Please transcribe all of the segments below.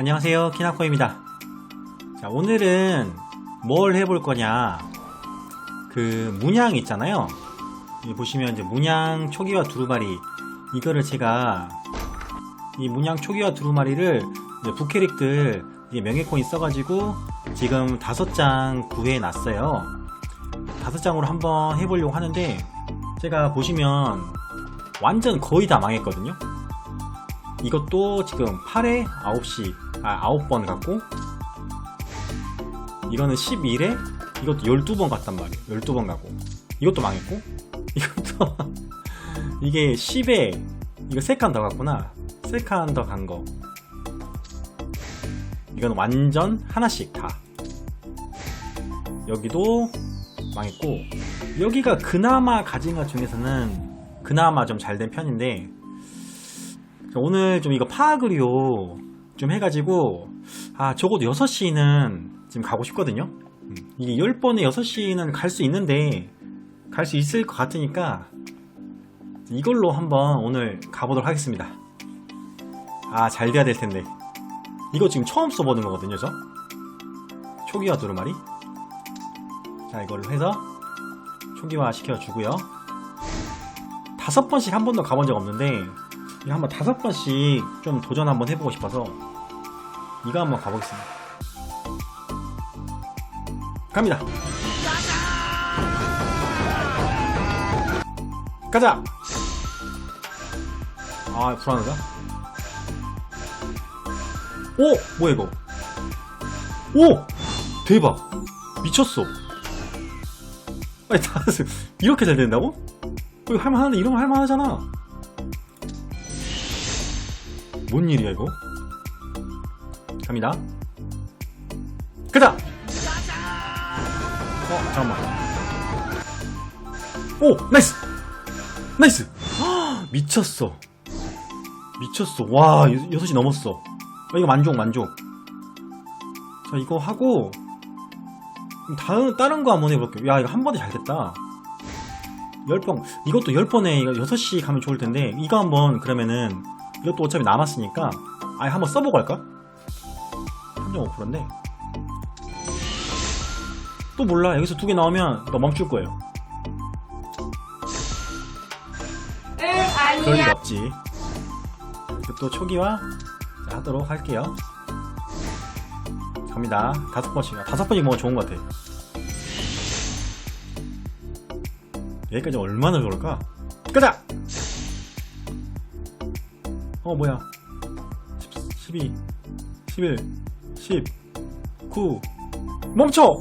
안녕하세요. 키나코입니다. 자 오늘은 뭘 해볼 거냐? 그 문양 있잖아요. 보시면 이제 문양 초기화 두루마리. 이거를 제가 이 문양 초기화 두루마리를 부캐릭들 명예코인 써가지고 지금 다섯 장 구해 놨어요. 다섯 장으로 한번 해보려고 하는데 제가 보시면 완전 거의 다 망했거든요. 이것도 지금 8에 9시, 아, 9번 갔고, 이거는 11에, 이것도 12번 갔단 말이에요. 12번 가고. 이것도 망했고, 이것도, 이게 10에, 이거 3칸 더 갔구나. 3칸 더 간 거. 이건 완전 하나씩 다. 여기도 망했고, 여기가 그나마 가진 것 중에서는 그나마 좀 잘 된 편인데, 자, 오늘 좀 이거 파악을요 좀 해가지고 아 적어도 6시는 지금 가고 싶거든요. 음, 이게 10번에 6시는 갈 수 있는데 갈 수 있을 것 같으니까 이걸로 한번 오늘 가보도록 하겠습니다. 아 잘 돼야 될 텐데. 이거 지금 처음 써보는 거거든요 저. 초기화 두루마리. 자 이걸로 해서 초기화 시켜주고요. 다섯 번씩 한 번도 가본 적 없는데 한번 다섯 번씩 좀 도전 한번 해보고 싶어서 이거 한번 가보겠습니다. 갑니다. 가자. 아 불안하다. 오 뭐야 이거? 오 대박 미쳤어. 아니 다 이렇게 잘 된다고? 이거 이런 거 할만하잖아. 뭔 일이야 이거? 갑니다. 가자. 어 잠깐만. 오 나이스 나이스. 헉, 미쳤어. 미쳤어. 와 6시 넘었어. 어, 이거 만족 만족. 자 이거 하고 다른 다른 거 한번 해볼게요. 야 이거 한 번에 잘 됐다. 10번 이것도 10번에 이거 6시 가면 좋을 텐데 이거 한번 그러면은 이것도 어차피 남았으니까 아예 한번 써보고 할까? 3.5%인데. 또 몰라. 여기서 두 개 나오면 너 멈출 거예요. 응 그럴 일 아니야. 없지. 또 초기화 자, 하도록 할게요. 갑니다. 다섯 번씩. 다섯 번이 뭐 좋은 것 같아. 여기까지 얼마나 좋을까? 가자! 어 뭐야? 10, 12 11 10 9 멈춰!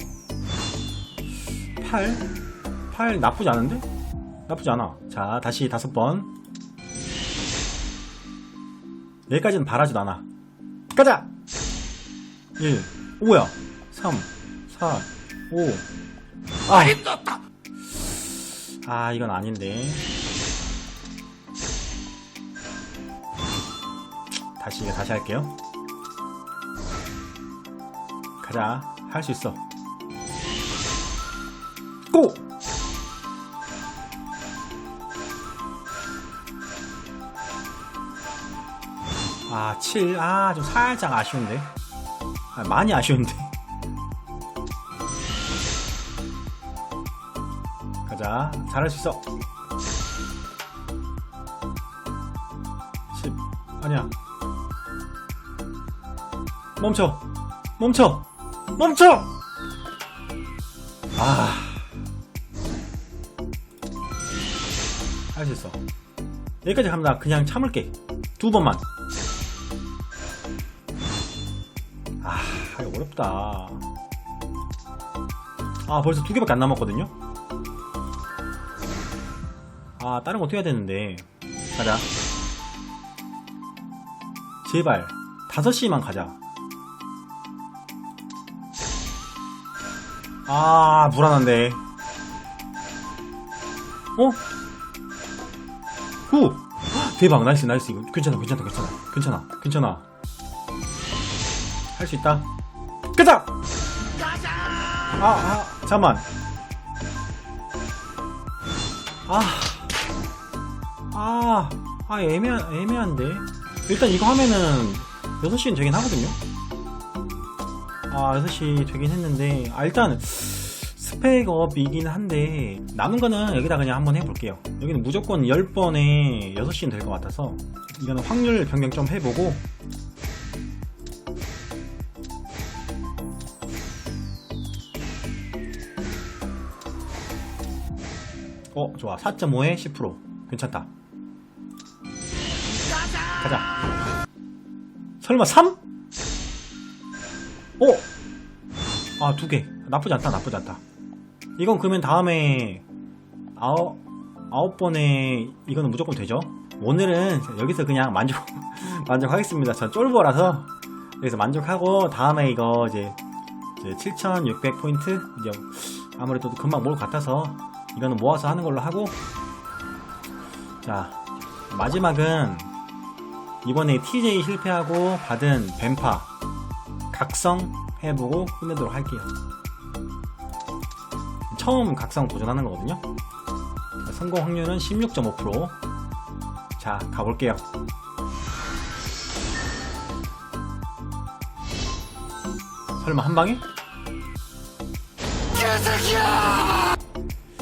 8 8 나쁘지 않은데? 나쁘지 않아. 자 다시 다섯 번. 여기까지는 바라지도 않아. 가자! 1 뭐야. 3 4 5 아, 아 이건 아닌데. 다시 다시 할게요. 가자. 할 수 있어. 고! 아, 7. 아, 좀 살짝 아쉬운데. 아, 많이 아쉬운데. 가자. 잘할 수 있어. 10. 아니야. 멈춰! 멈춰! 멈춰! 아. 할 수 있어. 여기까지 갑니다. 그냥 참을게. 두 번만. 아, 이거 어렵다. 아, 벌써 두 개밖에 안 남았거든요? 아, 다른 거 어떻게 해야 되는데. 가자. 제발. 5시만 가자. 아, 불안한데. 어? 후! 헉, 대박, 나이스, 나이스. 이거 괜찮아, 괜찮아, 괜찮아. 괜찮아, 괜찮아. 할 수 있다. 가자! 아, 아, 잠만. 아. 아, 아, 애매한, 애매한데. 일단 이거 하면은 6시는 되긴 하거든요. 아, 6시 되긴 했는데, 아, 일단, 스펙업이긴 한데, 남은 거는 여기다 그냥 한번 해볼게요. 여기는 무조건 10번에 6시는 될 것 같아서, 이거는 확률 변경 좀 해보고, 어, 좋아. 4.5에 10%. 괜찮다. 가자. 설마 3? 아, 두 개. 나쁘지 않다, 나쁘지 않다. 이건 그러면 다음에 아홉, 아홉 번에 이거는 무조건 되죠? 오늘은 여기서 그냥 만족, 만족하겠습니다. 전 쫄보라서 여기서 만족하고 다음에 이거 이제, 7600포인트? 이제 아무래도 금방 모을 것 같아서 이거는 모아서 하는 걸로 하고 자, 마지막은 이번에 TJ 실패하고 받은 뱀파 각성 해보고 끝내도록 할게요. 처음 각성 도전하는 거거든요. 자, 성공 확률은 16.5%. 자, 가볼게요. 설마 한 방에?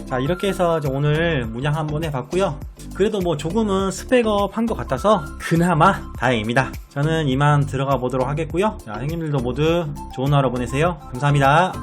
자, 이렇게 해서 오늘 문양 한번 해봤고요. 그래도 뭐 조금은 스펙업 한 것 같아서 그나마 다행입니다. 저는 이만 들어가 보도록 하겠고요. 자, 형님들도 모두 좋은 하루 보내세요. 감사합니다.